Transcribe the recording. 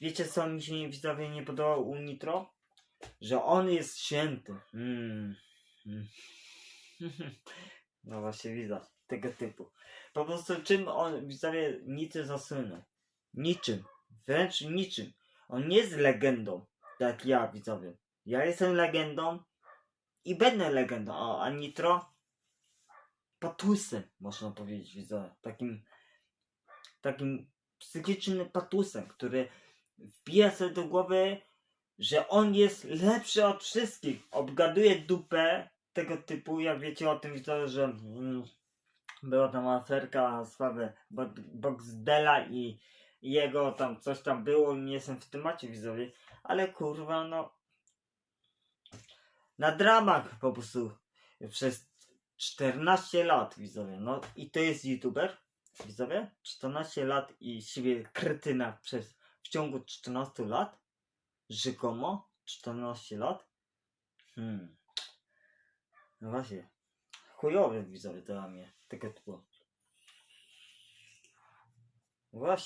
wiecie co mi się widzowie nie podobało u Nitro? Że on jest święty. Mm. Mm. No właśnie widać, tego typu. Po prostu czym on, widzowie, Nitro zasłynął? Niczym. Wręcz niczym. On nie jest legendą, tak ja, widzowie. Ja jestem legendą i będę legendą, a, a Nitro patusem, można powiedzieć, widzowie. Takim, takim psychicznym patusem, który wbija sobie do głowy, że on jest lepszy od wszystkich. Obgaduje dupę tego typu, jak wiecie o tym, widzowie, że mm, była tam aferka Bo- Boxdela i jego tam coś tam było, nie jestem w temacie widzowie, ale kurwa no na dramach po prostu przez 14 lat widzowie, no i to jest youtuber widzowie, 14 lat i siebie kretyna przez w ciągu 14 lat? Rzekomo 14 lat? Hmm. No właśnie. Chujowy widzowie dla mnie tego typu. Właśnie